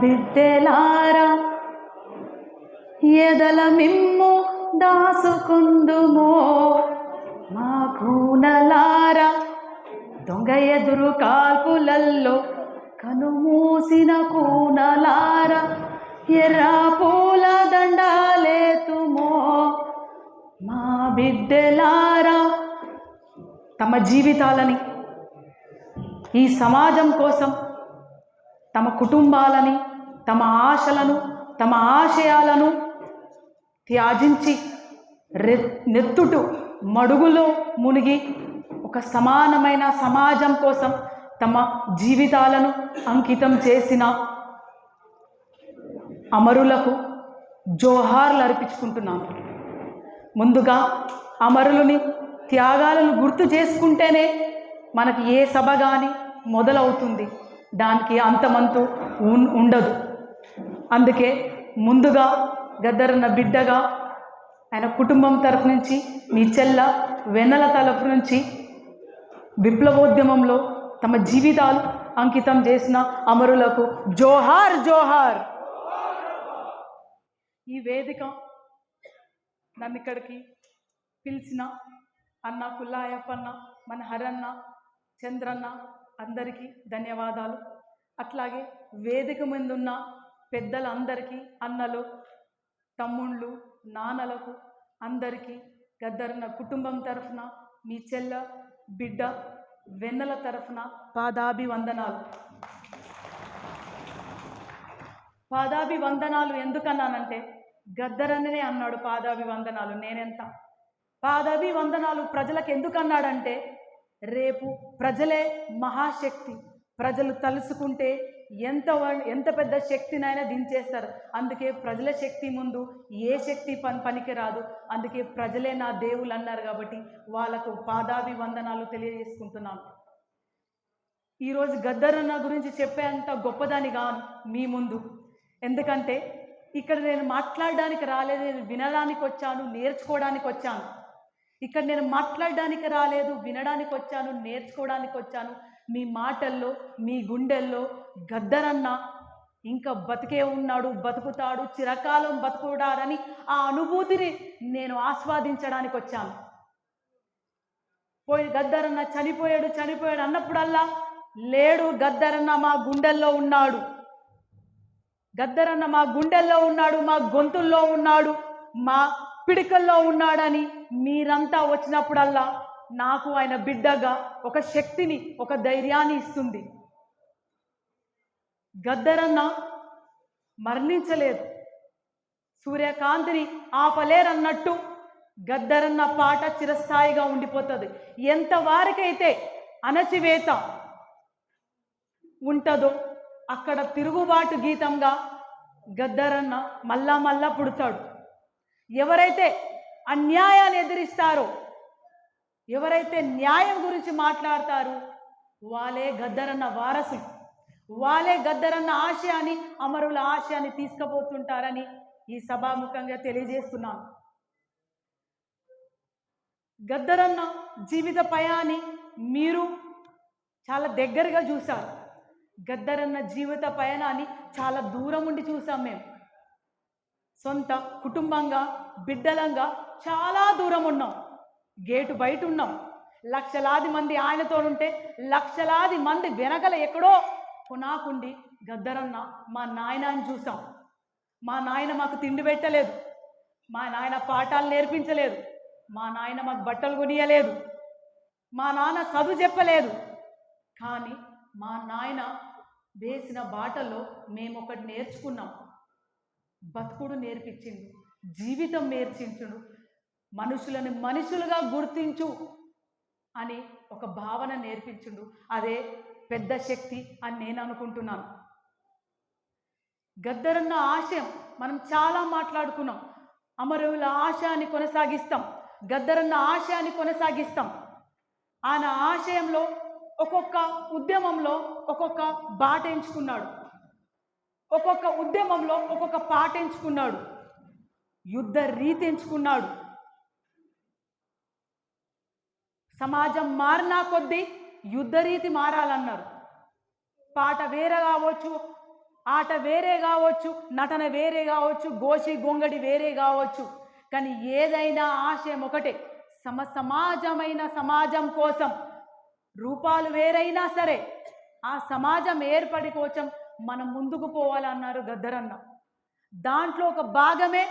బిడ్డెలారా ఎదల మిమ్ము దాసుకుందుమో మా కూనలారా దొంగ ఎదురు కాల్పులల్లో కనుమూసిన కూనలారా ఎర్ర పూల దండాలేతుమో మా బిడ్డలారా. తమ జీవితాలని ఈ సమాజం కోసం తమ కుటుంబాలని తమ ఆశలను తమ ఆశయాలను త్యాజించి రె నెత్తుటు మడుగులో మునిగి ఒక సమానమైన సమాజం కోసం తమ జీవితాలను అంకితం చేసిన అమరులకు జోహార్లు అర్పించుకుంటున్నాను ముందుగా అమరులని త్యాగాలను గుర్తు చేసుకుంటేనే మనకి ఏ సభ కానీ మొదలవుతుంది. దానికి అంతమంతు ఉండదు. అందుకే ముందుగా గద్దరన్న బిడ్డగా ఆయన కుటుంబం తరఫు నుంచి నీ చెల్ల వెన్నెల తరఫు నుంచి విప్లవోద్యమంలో తమ జీవితాలు అంకితం చేసిన అమరులకు జోహార్ జోహార్! ఈ వేదిక నన్ను ఇక్కడికి పిలిచిన అన్న కుల్లాయప్పన్న మన హరన్న చంద్రన్న అందరికీ ధన్యవాదాలు. అట్లాగే వేదిక ముందున్న పెద్దలందరికీ అన్నలు తమ్ముళ్ళు నాన్నలకు అందరికీ గద్దరన్న కుటుంబం తరఫున మీ చెల్ల బిడ్డ వెన్నెల తరఫున పాదాభివందనాలు. పాదాభివందనాలు ఎందుకన్నానంటే గద్దరన్ననే అన్నాడు పాదాభివందనాలు నేనెంత? పాదాభివందనాలు ప్రజలకు ఎందుకన్నాడంటే రేపు ప్రజలే మహాశక్తి. ప్రజలు తలుసుకుంటే ఎంత ఎంత పెద్ద శక్తినైనా దించేస్తారు. అందుకే ప్రజల శక్తి ముందు ఏ శక్తి పని పనికిరాదు. అందుకే ప్రజలే నా దేవులు అన్నారు కాబట్టి వాళ్ళకు పాదాభివందనాలు తెలియజేసుకుంటున్నాను. ఈరోజు గద్దరన్న గురించి చెప్పేంత గొప్పదాని కాను మీ ముందు. ఎందుకంటే ఇక్కడ నేను మాట్లాడడానికి రాలేదు నేను వినడానికి వచ్చాను నేర్చుకోవడానికి వచ్చాను. ఇక్కడ నేను మాట్లాడడానికి రాలేదు వినడానికి వచ్చాను నేర్చుకోవడానికి వచ్చాను. మీ మాటల్లో మీ గుండెల్లో గద్దరన్న ఇంకా బతికే ఉన్నాడు బతుకుతాడు చిరకాలం బతుకుడాడని ఆ అనుభూతిని నేను ఆస్వాదించడానికి వచ్చాను. పోయి గద్దరన్న చనిపోయాడు చనిపోయాడు అన్నప్పుడల్లా లేడు గద్దరన్న మా గుండెల్లో ఉన్నాడు. గద్దరన్న మా గుండెల్లో ఉన్నాడు మా గొంతుల్లో ఉన్నాడు మా పిడికల్లో ఉన్నాడని మీరంతా వచ్చినప్పుడల్లా నాకు ఆయన బిడ్డగా ఒక శక్తిని ఒక ధైర్యాన్ని ఇస్తుంది. గద్దరన్న మరణించలేదు. సూర్యకాంతిని ఆపలేరన్నట్టు గద్దరన్న పాట చిరస్థాయిగా ఉండిపోతుంది. ఎంతవారికైతే అణచివేత ఉంటుందో అక్కడ తిరుగుబాటు గీతంగా గద్దరన్న మళ్ళా మళ్ళా పుడతాడు. ఎవరైతే అన్యాయాన్ని ఎదిరిస్తారో ఎవరైతే న్యాయం గురించి మాట్లాడతారో వాళ్ళే గద్దరన్న వారసులు. వాళ్ళే గద్దరన్న ఆశయాన్ని అమరుల ఆశయాన్ని తీసుకుపోతుంటారని ఈ సభాముఖంగా తెలియజేస్తున్నాను. గద్దరన్న జీవిత పయాన్ని మీరు చాలా దగ్గరగా చూశారు. గద్దరన్న జీవిత పయనాన్ని చాలా దూరం ఉండి చూసాం మేము. సొంత కుటుంబంగా బిడ్డలంగా చాలా దూరం ఉన్నాం. గేటు బయట ఉన్నాం. లక్షలాది మంది ఆయనతో ఉంటే లక్షలాది మంది వెనకల ఎక్కడో కొనాకుండి గద్దరన్న మా నాయనని చూసాం మా నాయన మాకు తిండి పెట్టలేదు. మా నాయన పాఠాలు నేర్పించలేదు. మా నాయన మాకు బట్టలు కొనియలేదు. మా నాన్న చదువు చెప్పలేదు. కానీ మా నాయన వేసిన బాటలో మేము ఒకటి నేర్చుకున్నాం. బతుకుడు నేర్పించిండు. జీవితం నేర్చించుడు. మనుషులను మనుషులుగా గుర్తించు అని ఒక భావన నేర్పించుండు. అదే పెద్ద శక్తి అని నేను అనుకుంటున్నాను. గద్దరన్న ఆశయం మనం చాలా మాట్లాడుకున్నాం. అమరువుల ఆశయాన్ని కొనసాగిస్తాం. గద్దరన్న ఆశయాన్ని కొనసాగిస్తాం. ఆయన ఆశయంలో ఒక్కొక్క ఉద్యమంలో ఒక్కొక్క బాట ఎంచుకున్నాడు. ఒక్కొక్క ఉద్యమంలో ఒక్కొక్క పాట ఎంచుకున్నాడు. యుద్ధ రీతి ఎంచుకున్నాడు. సమాజం మారినా కొద్దీ యుద్ధరీతి మారాలన్నారు. పాట వేరే కావచ్చు ఆట వేరే కావచ్చు నటన వేరే కావచ్చు గోషి గొంగడి వేరే కావచ్చు. కానీ ఏదైనా ఆశయం ఒకటే సమ సమాజమైన సమాజం కోసం రూపాలు వేరైనా సరే ఆ సమాజం ఏర్పడి కోసం మనం ముందుకు పోవాలన్నారు గద్దరన్న. దాంట్లో ఒక భాగమే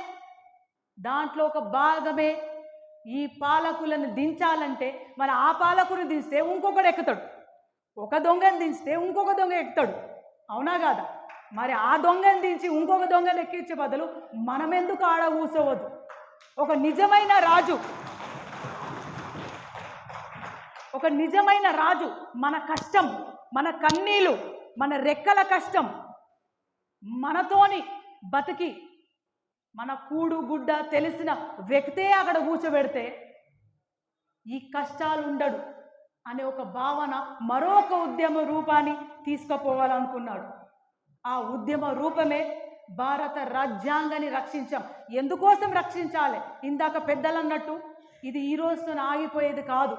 దాంట్లో ఒక భాగమే ఈ పాలకులను దించాలంటే మరి ఆ పాలకుని దించితే ఇంకొకడు ఎక్కుతాడు. ఒక దొంగను దించితే ఇంకొక దొంగ ఎక్కుతాడు. అవునా కాదా? మరి ఆ దొంగను దించి ఇంకొక దొంగను ఎక్కించే బదులు మనం ఎందుకు ఆడ కూర్చోవద్దు? ఒక నిజమైన రాజు ఒక నిజమైన రాజు మన కష్టం మన కన్నీళ్ళు మన రెక్కల కష్టం మనతోని బతికి మన కూడు గుడ్డ తెలిసిన వ్యక్తే అక్కడ కూర్చోబెడితే ఈ కష్టాలు ఉండడు అనే ఒక భావన మరొక ఉద్యమ రూపాన్ని తీసుకుపోవాలనుకున్నాడు. ఆ ఉద్యమ రూపమే భారత రాజ్యాంగాన్ని రక్షించాం. ఎందుకోసం రక్షించాలి? ఇందాక పెద్దలు అన్నట్టు ఇది ఈ రోజుతో ఆగిపోయేది కాదు.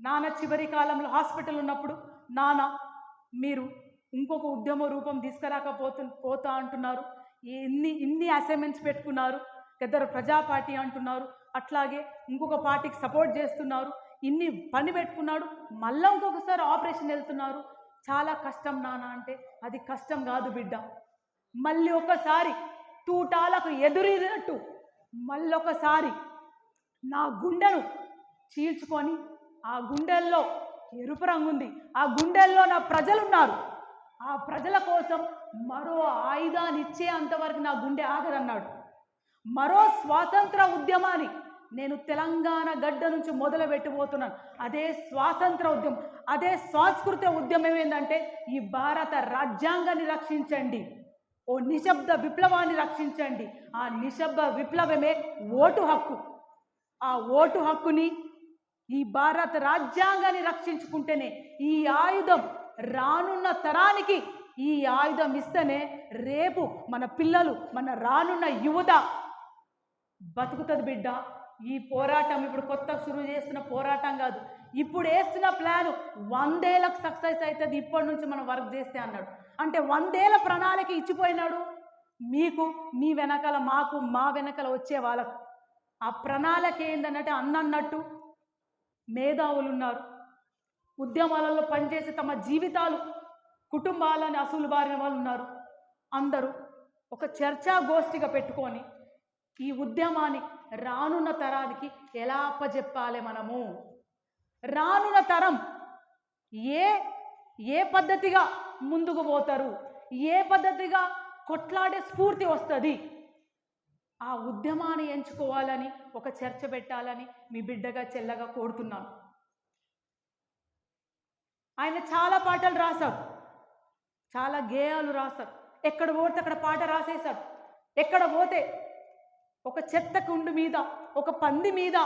నాన్న చివరి కాలంలో హాస్పిటల్ ఉన్నప్పుడు నాన్న మీరు ఇంకొక ఉద్యమ రూపం తీసుకురాకపోతు పోతా అంటున్నారు. ఎన్ని ఇన్ని అసైన్మెంట్స్ పెట్టుకున్నారు. ఇద్దరు ప్రజా పార్టీ అంటున్నారు. అట్లాగే ఇంకొక పార్టీకి సపోర్ట్ చేస్తున్నారు. ఇన్ని పని పెట్టుకున్నాడు. మళ్ళీ ఇంకొకసారి ఆపరేషన్ వెళ్తున్నారు. చాలా కష్టం నాన్న అంటే అది కష్టం కాదు బిడ్డ. మళ్ళీ ఒకసారి తూటాలకు ఎదురీదినట్టు మళ్ళొకసారి నా గుండెను చీల్చుకొని ఆ గుండెల్లో ఎరుపు రంగు ఉంది. ఆ గుండెల్లో నా ప్రజలు ఉన్నారు ఆ ప్రజల కోసం మరో ఆయుధాన్ని ఇచ్చే అంతవరకు నా గుండె ఆగదన్నాడు. మరో స్వాతంత్ర ఉద్యమాన్ని నేను తెలంగాణ గడ్డ నుంచి మొదలు పెట్టబోతున్నాను అదే స్వాతంత్ర ఉద్యమం అదే సాంస్కృతిక ఉద్యమం ఏంటంటే ఈ భారత రాజ్యాంగాన్ని రక్షించండి. ఓ నిశ్శబ్ద విప్లవాన్ని రక్షించండి. ఆ నిశ్శబ్ద విప్లవమే ఓటు హక్కు. ఆ ఓటు హక్కుని ఈ భారత రాజ్యాంగాన్ని రక్షించుకుంటేనే ఈ ఆయుధం రానున్న తరానికి ఈ ఆయుధం ఇస్తేనే రేపు మన పిల్లలు మన రానున్న యువత బతుకుతుంది బిడ్డ. ఈ పోరాటం ఇప్పుడు కొత్త సురువు చేస్తున్న పోరాటం కాదు. ఇప్పుడు వేస్తున్న ప్లాన్ వందేళ్ళకు సక్సెస్ అవుతుంది ఇప్పటి నుంచి మనం వర్క్ చేస్తే అన్నాడు. అంటే వందేళ్ళ ప్రణాళిక ఇచ్చిపోయినాడు. మీకు మీ వెనకాల మాకు మా వెనకాల వచ్చే వాళ్ళకు. ఆ ప్రణాళిక ఏందన్నట్టు అన్నట్టు మేధావులు ఉన్నారు ఉద్యమాలలో పనిచేసి తమ జీవితాలు కుటుంబాలని అసలు బారిన వాళ్ళు ఉన్నారు. అందరూ ఒక చర్చా గోష్ఠిగా పెట్టుకొని ఈ ఉద్యమాన్ని రానున్న తరానికి ఎలా అప్పజెప్పాలి మనము? రానున్న తరం ఏ ఏ పద్ధతిగా ముందుకు పోతారు? ఏ పద్ధతిగా కొట్లాడే స్ఫూర్తి వస్తుంది? ఆ ఉద్యమాన్ని ఎంచుకోవాలని ఒక చర్చ పెట్టాలని మీ బిడ్డగా చెల్లగా కోరుతున్నాను. ఆయన చాలా పాటలు రాశారు. చాలా గేయాలు రాశారు. ఎక్కడ పోతే అక్కడ పాట రాసేశాడు ఎక్కడ పోతే ఒక చెత్త కుండు మీద ఒక పంది మీద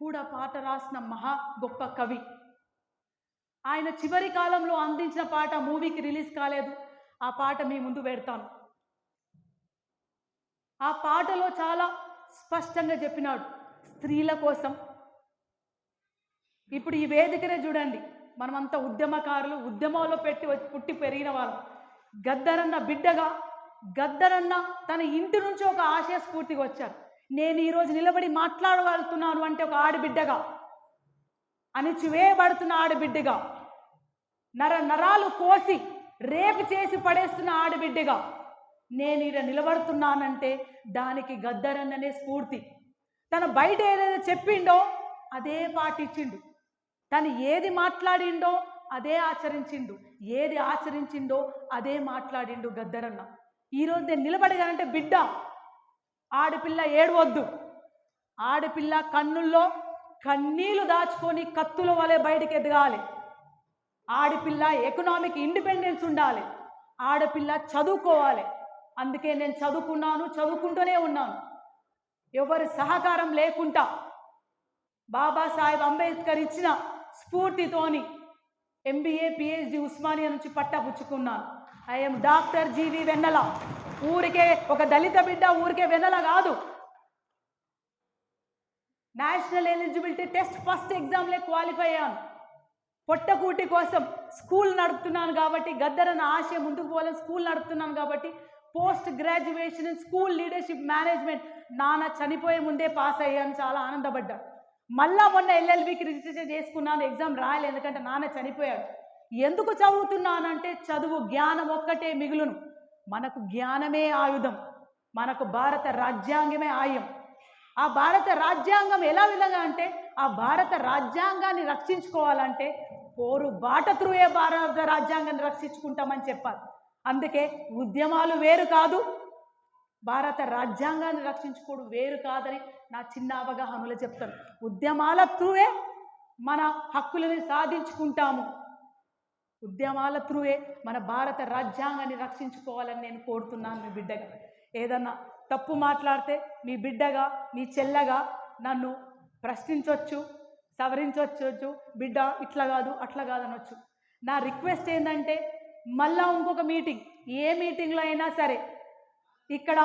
కూడా పాట రాసిన మహా గొప్ప కవి. ఆయన చివరి కాలంలో అందించిన పాట మూవీకి రిలీజ్ కాలేదు. ఆ పాట మీ ముందు పెడతాను. ఆ పాటలో చాలా స్పష్టంగా చెప్పినాడు స్త్రీల కోసం. ఇప్పుడు ఈ వేదికనే చూడండి. మనమంతా ఉద్యమకారులు ఉద్యమంలో పెట్టి పుట్టి పెరిగిన వాళ్ళం. గద్దరన్న బిడ్డగా గద్దరన్న తన ఇంటి నుంచి ఒక ఆశయ స్ఫూర్తిగా వచ్చారు నేను ఈరోజు నిలబడి మాట్లాడగలుగుతున్నాను అంటే ఒక ఆడబిడ్డగా అణిచివేయబడుతున్న ఆడబిడ్డగా నర నరాలు కోసి రేపు చేసి పడేస్తున్న ఆడబిడ్డగా నేను ఈడ నిలబడుతున్నానంటే దానికి గద్దరన్ననే స్ఫూర్తి. తన బయట ఏదైతే చెప్పిండో అదే పాటిచ్చిండు. తను ఏది మాట్లాడిండో అదే ఆచరించిండు. ఏది ఆచరించిండో అదే మాట్లాడిండు గద్దరన్న. ఈరోజు నేను నిలబడగానంటే బిడ్డ ఆడపిల్ల ఏడవద్దు. ఆడపిల్ల కన్నుల్లో కన్నీళ్ళు దాచుకొని కత్తుల వలె బయటకు ఎదగాలి. ఆడపిల్ల ఎకనామిక్ ఇండిపెండెన్స్ ఉండాలి. ఆడపిల్ల చదువుకోవాలి. అందుకే నేను చదువుకున్నాను చదువుకుంటూనే ఉన్నాను. ఎవరి సహకారం లేకుండా బాబాసాహెబ్ అంబేద్కర్ ఇచ్చిన స్ఫూర్తితోని ఎంబీఏ పిహెచ్డి ఉస్మానియా నుంచి పట్టపుచ్చుకున్నాను ఐఎమ్ డాక్టర్ జీవి వెన్నెల ఊరికే ఒక దళిత బిడ్డ ఊరికే వెన్నెల కాదు. నేషనల్ ఎలిజిబిలిటీ టెస్ట్ ఫస్ట్ ఎగ్జామ్లే క్వాలిఫై అయ్యాను. పొట్టకూటి కోసం స్కూల్ నడుపుతున్నాను కాబట్టి గద్దరన్న ఆశయం ముందుకు పోవాలని స్కూల్ నడుపుతున్నాను కాబట్టి post graduation school leadership management నాన్న చనిపోయే ముందే పాస్ అయ్యాను. చాలా ఆనందపడ్డాను మళ్ళా మొన్న ఎల్ఎల్బికి రిజిస్ట్రేషన్ చేసుకున్నాను ఎగ్జామ్ రాయలేదు ఎందుకంటే నాన్న చనిపోయాడు. ఎందుకు చదువుతున్నానంటే చదువు జ్ఞానం ఒక్కటే మిగులును. మనకు జ్ఞానమే ఆయుధం. మనకు భారత రాజ్యాంగమే ఆయుధం. ఆ భారత రాజ్యాంగం ఎలా విధంగా అంటే ఆ భారత రాజ్యాంగాన్ని రక్షించుకోవాలంటే పోరు బాట త్రూయే భారత రాజ్యాంగాన్ని రక్షించుకుంటామని చెప్పాలి. అందుకే ఉద్యమాలు వేరు కాదు భారత రాజ్యాంగాన్ని రక్షించుకోవడం వేరు కాదని నా చిన్న అవగాహనలో చెప్తాను. ఉద్యమాల త్రూయే మన హక్కులని సాధించుకుంటాము. ఉద్యమాల త్రూవే మన భారత రాజ్యాంగాన్ని రక్షించుకోవాలని నేను కోరుతున్నాను మీ బిడ్డగా. ఏదన్నా తప్పు మాట్లాడితే మీ బిడ్డగా మీ చెల్లగా నన్ను ప్రశ్నించవచ్చు సవరించవచ్చు బిడ్డ ఇట్లా కాదు అట్లా కాదనొచ్చు. నా రిక్వెస్ట్ ఏంటంటే మళ్ళా ఇంకొక మీటింగ్. ఏ మీటింగ్లో అయినా సరే ఇక్కడ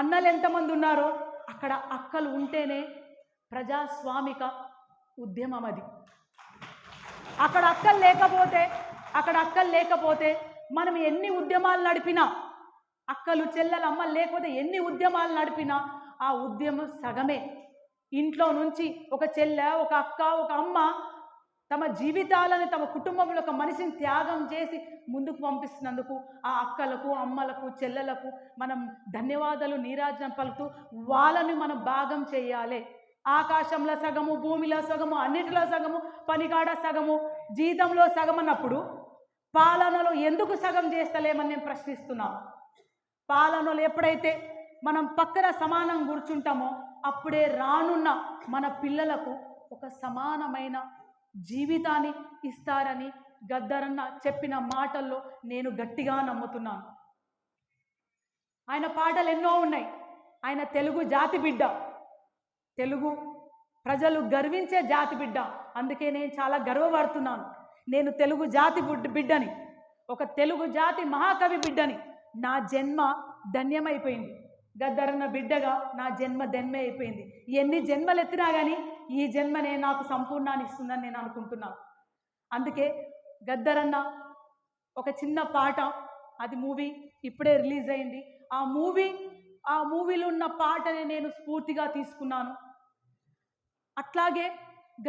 అన్నలు ఎంతమంది ఉన్నారో అక్కడ అక్కలు ఉంటేనే ప్రజాస్వామిక ఉద్యమం అది. అక్కడ అక్కలు లేకపోతే అక్కడ అక్కలు లేకపోతే మనం ఎన్ని ఉద్యమాలు నడిపినా అక్కలు చెల్లెలు అమ్మలు లేకపోతే ఎన్ని ఉద్యమాలు నడిపినా ఆ ఉద్యమం సగమే. ఇంట్లో నుంచి ఒక చెల్లె ఒక అక్క ఒక అమ్మ తమ జీవితాలని తమ కుటుంబంలో ఒక మనిషిని త్యాగం చేసి ముందుకు పంపిస్తున్నందుకు ఆ అక్కలకు అమ్మలకు చెల్లెలకు మనం ధన్యవాదాలు నీరాజనం పలుకుతూ వాళ్ళని మనం భాగం చేయాలి. ఆకాశంలో సగము భూమిలో సగము అన్నిటిలో సగము పనికాడ సగము జీతంలో సగం అన్నప్పుడు పాలనలో ఎందుకు సగం చేస్తలేమని నేను ప్రశ్నిస్తున్నాను పాలనలో ఎప్పుడైతే మనం పక్కన సమానం కూర్చుంటామో అప్పుడే రానున్న మన పిల్లలకు ఒక సమానమైన జీవితాన్ని ఇస్తారని గద్దరన్న చెప్పిన మాటల్లో నేను గట్టిగా నమ్ముతున్నాను. ఆయన పాటలు ఎన్నో ఉన్నాయి. ఆయన తెలుగు జాతి బిడ్డ. తెలుగు ప్రజలు గర్వించే జాతి బిడ్డ. అందుకే నేను చాలా గర్వపడుతున్నాను. నేను తెలుగు జాతి బిడ్డని. ఒక తెలుగు జాతి మహాకవి బిడ్డని. నా జన్మ ధన్యమైపోయింది. గద్దరన్న బిడ్డగా నా జన్మ ధన్యమే అయిపోయింది ఎన్ని జన్మలు ఎత్తినా కానీ ఈ జన్మనే నాకు సంపూర్ణాన్ని ఇస్తుందని నేను అనుకుంటున్నాను. అందుకే గద్దరన్న ఒక చిన్న పాట. అది మూవీ ఇప్పుడే రిలీజ్ అయింది. ఆ మూవీ ఆ మూవీలో ఉన్న పాటని నేను స్ఫూర్తిగా తీసుకున్నాను. అట్లాగే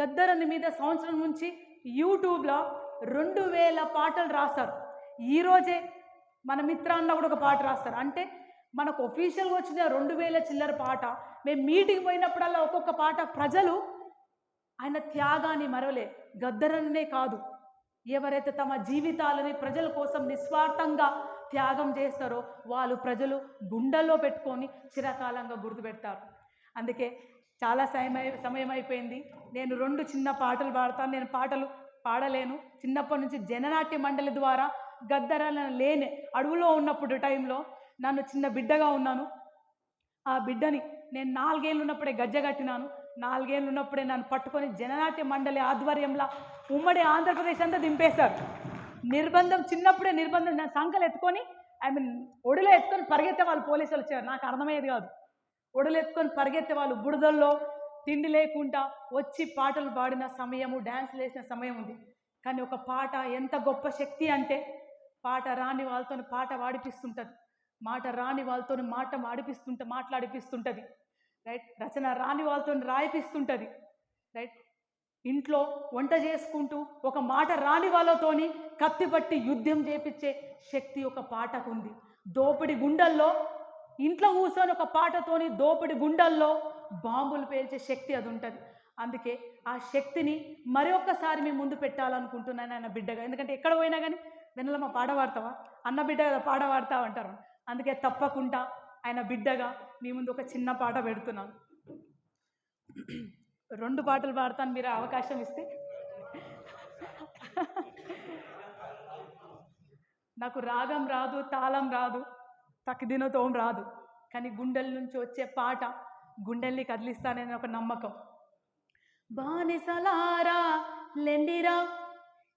గద్దరని మీద సంవత్సరం నుంచి యూట్యూబ్లో రెండు వేల పాటలు రాస్తారు ఈరోజే మన మిత్ర అన్న కూడా ఒక పాట రాస్తారు. అంటే మనకు ఒఫీషియల్గా వచ్చిన రెండు వేల చిల్లర పాట. మేము మీటింగ్ పోయినప్పుడల్లా ఒక్కొక్క పాట ప్రజలు ఆయన త్యాగాన్ని మరవలే. గద్దరన్నే కాదు. ఎవరైతే తమ జీవితాలని ప్రజల కోసం నిస్వార్థంగా త్యాగం చేస్తారో వాళ్ళు ప్రజలు గుండెల్లో పెట్టుకొని చిరకాలంగా గుర్తుపెడతారు. అందుకే చాలా సమయం సమయం అయిపోయింది నేను రెండు చిన్న పాటలు పాడతాను. నేను పాటలు పాడలేను. చిన్నప్పటి నుంచి జననాట్య మండలి ద్వారా గద్దరాలను లేని అడవులో ఉన్నప్పుడు టైంలో నన్ను చిన్న బిడ్డగా ఉన్నాను. ఆ బిడ్డని నేను నాలుగేళ్ళు ఉన్నప్పుడే గజ్జగట్టినాను నాలుగేళ్ళు ఉన్నప్పుడే నన్ను పట్టుకొని జననాట్య మండలి ఆధ్వర్యంలో ఉమ్మడి ఆంధ్రప్రదేశ్ అంతా దింపేశారు. నిర్బంధం చిన్నప్పుడే నిర్బంధం నా సంకలు ఎత్తుకొని ఐ మీన్ ఒడిలో ఎత్తుకొని పరిగెత్తే వాళ్ళు పోలీసులు వచ్చారు. నాకు అర్థమయ్యేది కాదు. ఒడిలో ఎత్తుకొని పరిగెత్తే వాళ్ళు బుడదల్లో తిండి లేకుండా వచ్చి పాటలు పాడిన సమయము డ్యాన్స్ వేసిన సమయం ఉంది. కానీ ఒక పాట ఎంత గొప్ప శక్తి అంటే పాట రాని వాళ్ళతో పాట పాడిపిస్తుంటుంది. మాట రాని వాళ్ళతో మాట ఆడిపిస్తుంటే మాట్లాడిపిస్తుంటుంది. రైట్? రచన రాని వాళ్ళతో రాయిపిస్తుంటుంది. రైట్? ఇంట్లో వంట చేసుకుంటూ ఒక మాట రాని వాళ్ళతోని కత్తిపట్టి యుద్ధం చేపించే శక్తి ఒక పాటకు ఉంది దోపిడి గుండెల్లో ఇంట్లో కూర్చొని ఒక పాటతోని దోపిడి గుండెల్లో బాంబులు పేల్చే శక్తి అది ఉంటుంది అందుకే ఆ శక్తిని మరి ఒక్కసారి మీ ముందు పెట్టాలనుకుంటున్నాను ఆయన బిడ్డగా. ఎందుకంటే ఎక్కడ పోయినా కానీ వెనలమ్మ పాట పాడతావా? అన్న బిడ్డ కదా పాట పాడతావు అంటారు అందుకే తప్పకుండా ఆయన బిడ్డగా మీ ముందు ఒక చిన్న పాట పెడుతున్నాను రెండు పాటలు పాడతాను మీరు అవకాశం ఇస్తే. నాకు రాగం రాదు తాళం రాదు తక్కిదినతోం రాదు కానీ గుండెల నుంచి వచ్చే పాట గుండెల్ని కదిలిస్తానని ఒక నమ్మకం. బానిసలారా లెండిరా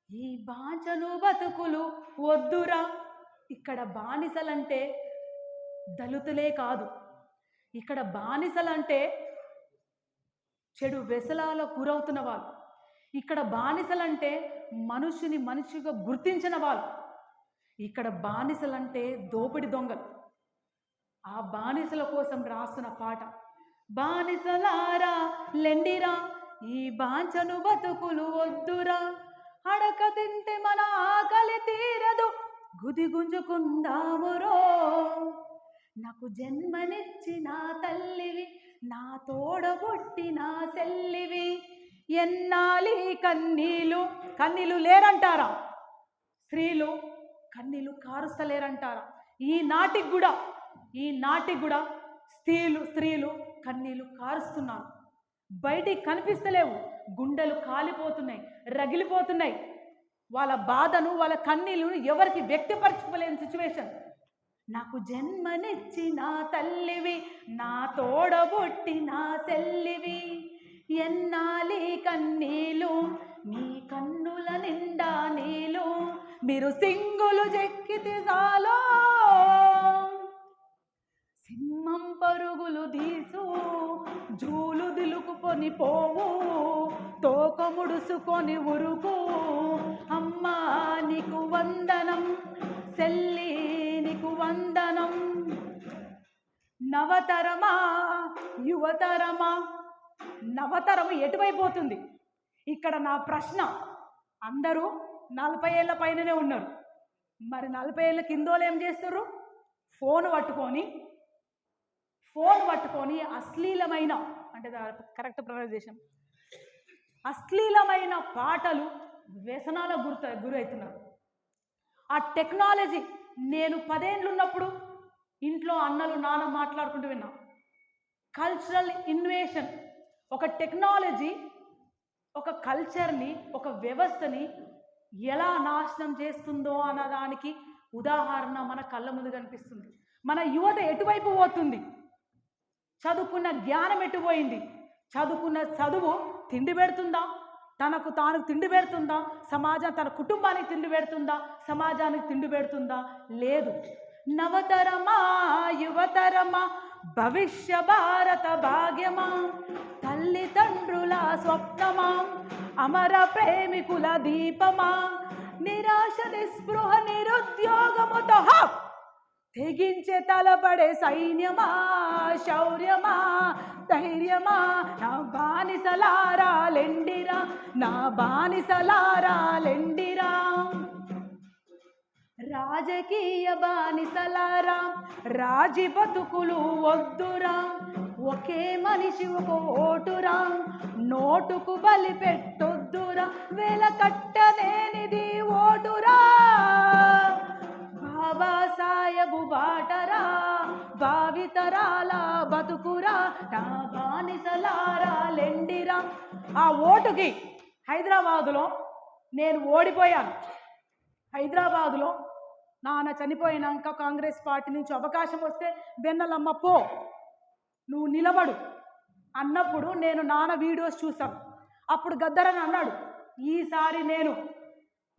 ఈ బాంచలు బతుకులు వద్దురా. ఇక్కడ బానిసలంటే దళితులే కాదు ఇక్కడ బానిసలంటే చెడు వ్యసనాలకు గురవుతున్న వాళ్ళు. ఇక్కడ బానిసలంటే మనుషుని మనిషిగా గుర్తించిన వాళ్ళు. ఇక్కడ బానిసలంటే దోపిడి దొంగలు. ఆ బానిసల కోసం రాస్తున్న పాట. బానిసలారా లెండిరా ఈ బాంచను బతుకులు వద్దురా అడక తింటే మన ఆకలి తీరదు. గుది గుంజుకుందామురో. నాకు జన్మనిచ్చిన తల్లివి నా తోడబుట్టిన సెల్లివి. ఎన్నాలి కన్నీలు కన్నీలు లేరంటారా? స్త్రీలు కన్నీళ్ళు కారుస్తలేరంటారా? ఈ నాటికి కూడా ఈ నాటికి కూడా స్త్రీలు స్త్రీలు కన్నీళ్ళు కారుస్తున్నారు. బయటికి కనిపిస్తలేవు. గుండెలు కాలిపోతున్నాయి రగిలిపోతున్నాయి. వాళ్ళ బాధను వాళ్ళ కన్నీళ్ళను ఎవరికి వ్యక్తపరచుకోలేని సిచ్యువేషన్ నాకు జన్మనిచ్చిన తల్లివి నా తోడబొట్టి నా సెల్లివి. ఎన్నాలి కన్నీలు నీ కన్నుల నిండా నీలు మీరు సింగులు చెక్కితే చాలో. సింహం పరుగులు తీసు జూలు దిలుకుకొని పోవు తోక ముడుసుకొని ఉరుకు నవతరమా యువతరమా? నవతరం ఎటువైపోతుంది? ఇక్కడ నా ప్రశ్న. అందరూ నలభై ఏళ్ళ పైననే ఉన్నారు. మరి నలభై ఏళ్ళ కిందోళ్ళు ఏం చేస్తారు ఫోన్ పట్టుకొని ఫోన్ పట్టుకొని అశ్లీలమైన అంటే కరెక్ట్ ప్రొనౌన్సేషన్ అశ్లీలమైన పాటలు వ్యసనాల గుర్త గురవుతున్నారు ఆ టెక్నాలజీ నేను పదేళ్ళు ఉన్నప్పుడు ఇంట్లో అన్నలు నాన్న మాట్లాడుకుంటూ విన్నా. కల్చరల్ ఇన్వేషన్ ఒక టెక్నాలజీ ఒక కల్చర్ని ఒక వ్యవస్థని ఎలా నాశనం చేస్తుందో అన్నదానికి ఉదాహరణ మన కళ్ళ ముందు కనిపిస్తుంది. మన యువత ఎటువైపు పోతుంది? చదువుకున్న జ్ఞానం ఎటుపోయింది? చదువుకున్న చదువు తిండి పెడుతుందా? తనకు తాను తిండి పెడుతుందా? సమాజం తన కుటుంబానికి తిండి పెడుతుందా? సమాజానికి తిండి పెడుతుందా? లేదు. నవతరమా యువతరమా భవిష్య భారత భాగ్యమా తల్లిదండ్రుల స్వప్నమా అమర ప్రేమికుల దీపమా నిరాశ నిస్పృహ నిరుద్యోగముతో తెగించే తలపడే సైన్యమా శౌర్యమా ధైర్యమా నా బానిసలారా లెండిరా నా బానిసలారా లెండిరా. రాజకీయ బానిసలారా రాజి బతుకులు వద్దురా ఒకే మనిషి ఒక ఓటురా నోటుకు బలి పెట్టొద్దురా వేల కట్టలేనిది ఓటురా బాబాసాయబు బాటరా భావితరాల బతుకురా నా బానిసలారా లెండిరా ఆ ఓటుకి హైదరాబాదులో నేను ఓడిపోయాను. హైదరాబాదులో నాన్న చనిపోయినాక కాంగ్రెస్ పార్టీ నుంచి అవకాశం వస్తే బెన్నలమ్మ పో. నువ్వు నిలబడు. అన్నప్పుడు నేను నాన్న వీడియోస్ చూసాను అప్పుడు గద్దరని అన్నాడు ఈసారి నేను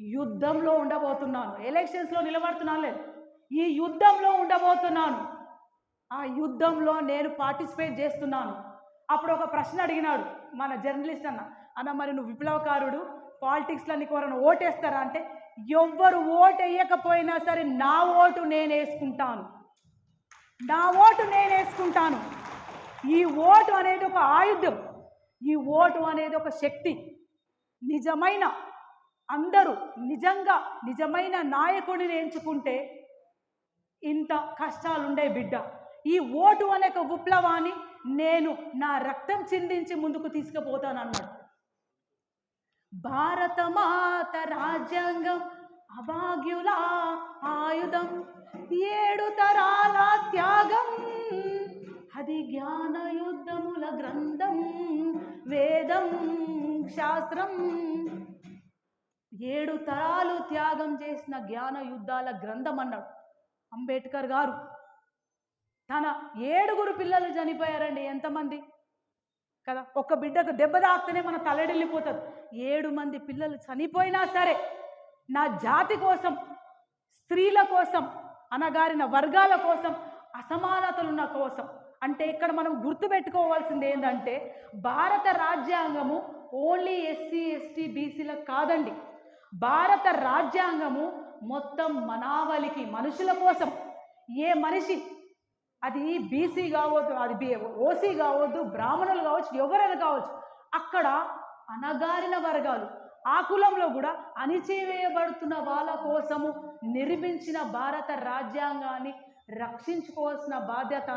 యుద్ధంలో ఉండబోతున్నాను. ఎలక్షన్స్లో నిలబడుతున్నాను లేదు ఈ యుద్ధంలో ఉండబోతున్నాను. ఆ యుద్ధంలో నేను పార్టిసిపేట్ చేస్తున్నాను. అప్పుడు ఒక ప్రశ్న అడిగినాడు మన జర్నలిస్ట్ అన్న. అన్న మరి నువ్వు విప్లవకారుడు పాలిటిక్స్లో నీకు ఎవరైనా ఓటేస్తారా? అంటే ఎవ్వరు ఓటు వేయకపోయినా సరే నా ఓటు నేను వేసుకుంటాను. నా ఓటు నేను వేసుకుంటాను. ఈ ఓటు అనేది ఒక ఆయుధం. ఈ ఓటు అనేది ఒక శక్తి. నిజమైన అందరూ నిజంగా నిజమైన నాయకుడిని ఎంచుకుంటే ఇంత కష్టాలుండే బిడ్డ. ఈ ఓటు అనే ఒక విప్లవాన్ని నేను నా రక్తం చిందించి ముందుకు తీసుకుపోతాను అన్నాడు భారతమాత రాజ్యాంగం అభాగ్యుల ఆయుధం ఏడు తరాల త్యాగం అది జ్ఞాన యుద్ధముల గ్రంథం వేదం శాస్త్రం. ఏడు తరాలు త్యాగం చేసిన జ్ఞాన యుద్ధాల గ్రంథం అన్నాడు అంబేద్కర్ గారు. తన ఏడుగురు పిల్లలు చనిపోయారండి ఎంతమంది? కదా? ఒక్క బిడ్డకు దెబ్బ తాకితేనే మన తలడిల్లిపోతుంది ఏడు మంది పిల్లలు చనిపోయినా సరే నా జాతి కోసం స్త్రీల కోసం అనగారిన వర్గాల కోసం అసమానతలున్న కోసం. అంటే ఇక్కడ మనం గుర్తుపెట్టుకోవాల్సింది ఏంటంటే భారత రాజ్యాంగము ఓన్లీ ఎస్సీ ఎస్టీ బీసీలకు కాదండి. భారత రాజ్యాంగము మొత్తం మనావలికి మనుషుల కోసం. ఏ మనిషి అది బీసీ కావద్దు అది బి ఓసీ కావద్దు బ్రాహ్మణులు కావచ్చు ఎవరైనా కావచ్చు అక్కడ అనగారిన వర్గాలు ఆ కులంలో కూడా అణిచివేయబడుతున్న వాళ్ళ కోసము నిర్మించిన భారత రాజ్యాంగాన్ని రక్షించుకోవాల్సిన బాధ్యత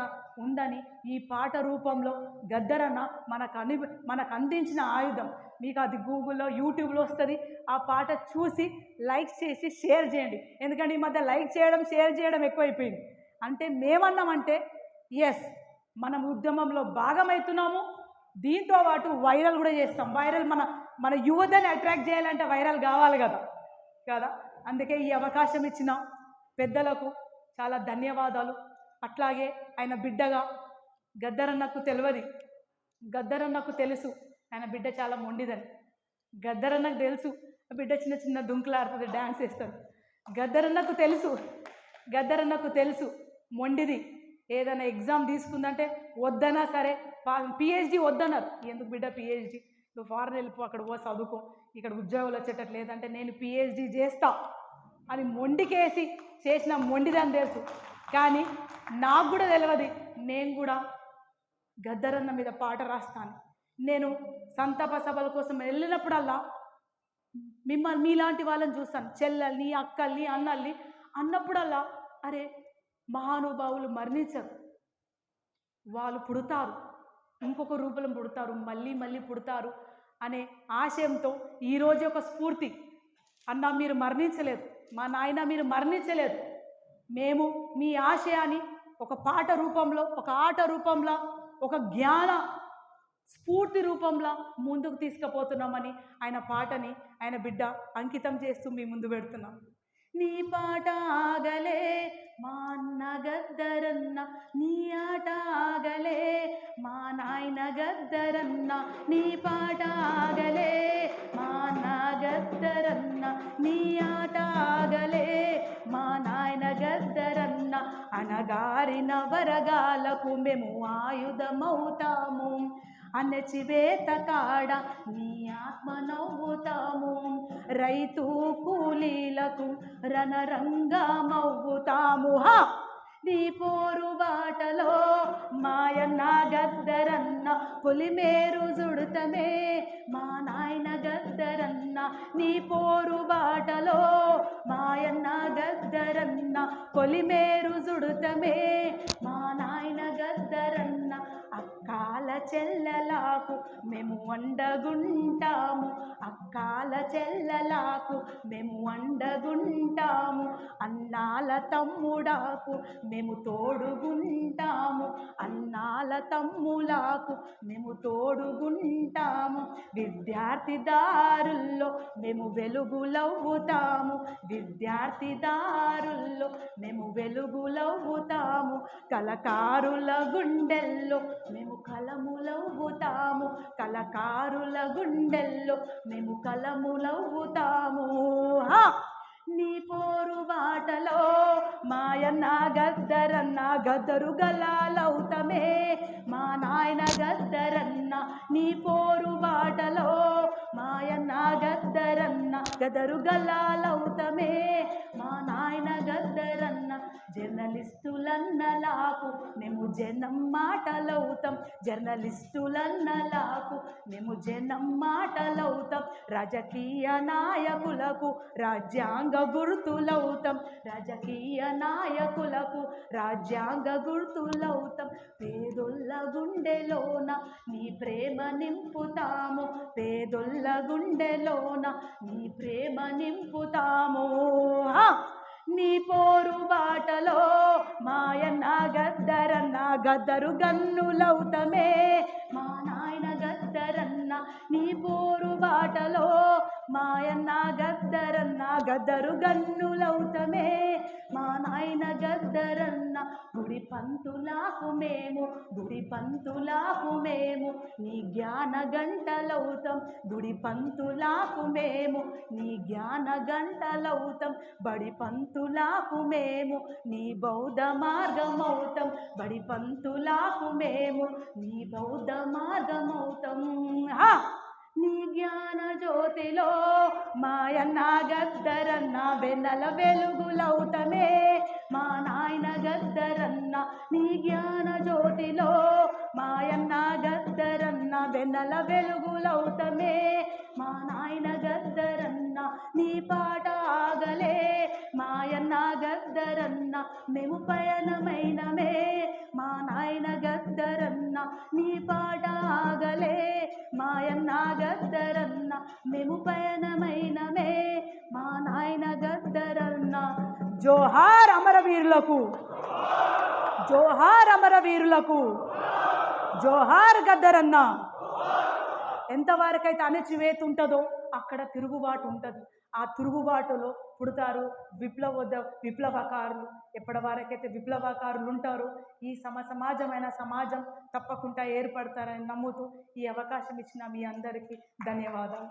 ఉందని ఈ పాట రూపంలో గద్దరన్న మనకు అని మనకు అందించిన ఆయుధం. మీకు అది గూగుల్లో యూట్యూబ్లో వస్తుంది. ఆ పాట చూసి లైక్ చేసి షేర్ చేయండి. ఎందుకంటే ఈ మధ్య లైక్ చేయడం షేర్ చేయడం ఎక్కువైపోయింది. అంటే మేమన్నామంటే ఎస్ మనం ఉద్యమంలో భాగమవుతున్నాము దీంతో పాటు వైరల్ కూడా చేస్తాం. వైరల్ మన మన యువతని అట్రాక్ట్ చేయాలంటే వైరల్ కావాలి కదా. కదా? అందుకే ఈ అవకాశం ఇచ్చిన పెద్దలకు చాలా ధన్యవాదాలు. అట్లాగే ఆయన బిడ్డగా గద్దరన్నకు తెలియదు. గద్దరన్నకు తెలుసు. ఆయన బిడ్డ చాలా మొండిదని. గద్దరన్నకు తెలుసు. ఆ బిడ్డ చిన్న చిన్న దుంకులాడుతుంది డ్యాన్స్ వేస్తాడు గద్దరన్నకు తెలుసు. గద్దరన్నకు తెలుసు. మొండిది. ఏదైనా ఎగ్జామ్ తీసుకుందంటే వద్దనా సరే పిహెచ్డి వద్దన్నారు. ఎందుకు బిడ్డ పిహెచ్డి నువ్వు ఫారెన్ వెళ్ళిపో అక్కడ పో చదువుకో. ఇక్కడ ఉద్యోగాలు వచ్చేటట్టు లేదంటే నేను పిహెచ్డి చేస్తా. అని మొండికేసి చేసిన మొండిదని తెలుసు. కానీ నాకు కూడా తెలియదు నేను కూడా గద్దరన్న మీద పాట రాస్తాను. నేను సంతాప సభల కోసం వెళ్ళినప్పుడల్లా మిమ్మల్ని మీలాంటి వాళ్ళని చూస్తాను. చెల్లెల్ని అక్కల్ని అన్నల్ని అన్నప్పుడల్లా అరే మహానుభావులు మరణించరు. వాళ్ళు పుడతారు. ఇంకొక రూపంలో పుడతారు. మళ్ళీ మళ్ళీ పుడతారు అనే ఆశయంతో ఈరోజు ఒక స్ఫూర్తి. అన్న మీరు మరణించలేదు. మా నాయన మీరు మరణించలేదు. మేము మీ ఆశయాన్ని ఒక పాట రూపంలో ఒక ఆట రూపంలో ఒక జ్ఞాన స్ఫూర్తి రూపంలో ముందుకు తీసుకుపోతున్నామని ఆయన పాటని ఆయన బిడ్డ అంకితం చేస్తూ మీ ముందు పెడుతున్నాం. నీ పాట ఆగలే మా అన్న గద్దరన్న నీ ఆట ఆగలే మా నాయన గద్దరన్న నీ పాట ఆగలే మా అన్న గద్దరన్న నీ ఆట ఆగలే మా నాయన గద్దరన్న అనగారిన వరగాలకు మేము ఆయుధమవుతాము. అణచివేత కాడ నీ ఆత్మ నవ్వుతాము. రైతు కూలీలకు రణరంగమవ్వుతాము. హా! నీ పోరు బాటలో మాయన్న గద్దరన్న పులిమేరు జుడుతమే. మా నాయన గద్దరన్న నీ పోరు బాటలో మాయన్న గద్దరన్న పొలిమేరు జుడుతమే. మా నాయన గద్దరన్న అక్కాల చెల్లలాకు మేము వండగుంటాము అక్కాల చెల్లలాకు మేము వండగుంటాము అన్నాల తమ్ముడాకు మేము తోడుగుంటాము. అన్నాల తమ్ములాకు మేము తోడుగుంటాము. విద్యార్థి దారుల్లో మేము వెలుగులవ్వుతాము. విద్యార్థి దారుల్లో మేము వెలుగులవ్వుతాము. కలకారుల గుండెల్లో మేము కలములవుతాము కలకారుల గుండెల్లో మేము కలములవుతాము నీ పోరు బాటలో మాయన్న గద్దరన్న గద్దరు గలాలవుతమే. మా నాయన గద్దరన్న నీ పోరు బాటలో మాయన్న గద్దరన్న గదరు గలాలవుతమే. మా నాయన గద్దరన్న జర్నలిస్టులన్నలాకు మేము జనం మాటలవుతాం జర్నలిస్టులన్నలాకు మేము జనం మాటలవుతాం రాజకీయ నాయకులకు రాజ్యాంగ గుర్తులవుతాం రాజకీయ నాయకులకు రాజ్యాంగ గుర్తులవుతాం పేదొల్ల గుండెలోన నీ ప్రేమ నింపుతాము. పేదొల్ల గుండెలోన నీ ప్రేమ నింపుతాము. నీ పోరు బాటలో మాయన్న గద్దరన్న గద్దరు గన్నులవుతమే మా మాయన్న గద్దరన్న గద్దరు గన్నులవుతమే మా నాయన గద్దరన్న గుడి పంతులాకు మేము గుడి పంతులాకు మేము. నీ జ్ఞాన గంటలవుతాం గుడి పంతులాకు మేము. నీ జ్ఞాన గంటలవుతాం బడి పంతులాకు మేము. నీ బౌద్ధ మార్గమవుతాం బడి పంతులాకు మేము. నీ బౌద్ధ మార్గమవుతాం హా! నీ జ్ఞాన జ్యోతిలో మాయన్న గద్దరన్న వెన్నెల వెలుగులవుతమే మా నాయన గద్దరన్న నీ జ్ఞాన జ్యోతిలో మాయన్న గద్దరన్న వెన్నెల వెలుగులవుతమే మా నాయన గద్దరన్న నీ పాట ఆగలే. మాయన్న గద్దరన్న మేము పయనమైనమే. మా నాయన గద్దరన్న నీ పాట ఆగలే. మాయన్న గద్దరన్న మేము పయనమైనమే. మా నాయన గద్దరన్న జోహార్ అమరవీరులకు జోహార్ అమరవీరులకు జోహార్ గద్దరన్న. ఎంతవరకైతే అణచివేతుంటుందో అక్కడ తిరుగుబాటు ఉంటుంది. ఆ తిరుగుబాటులో పుడతారు. విప్లవ విప్లవకారులు ఎప్పటి వరకైతే విప్లవకారులు ఉంటారో ఈ సమ సమాజమైన సమాజం తప్పకుండా ఏర్పడతారని నమ్ముతూ ఈ అవకాశం ఇచ్చిన మీ అందరికీ ధన్యవాదాలు.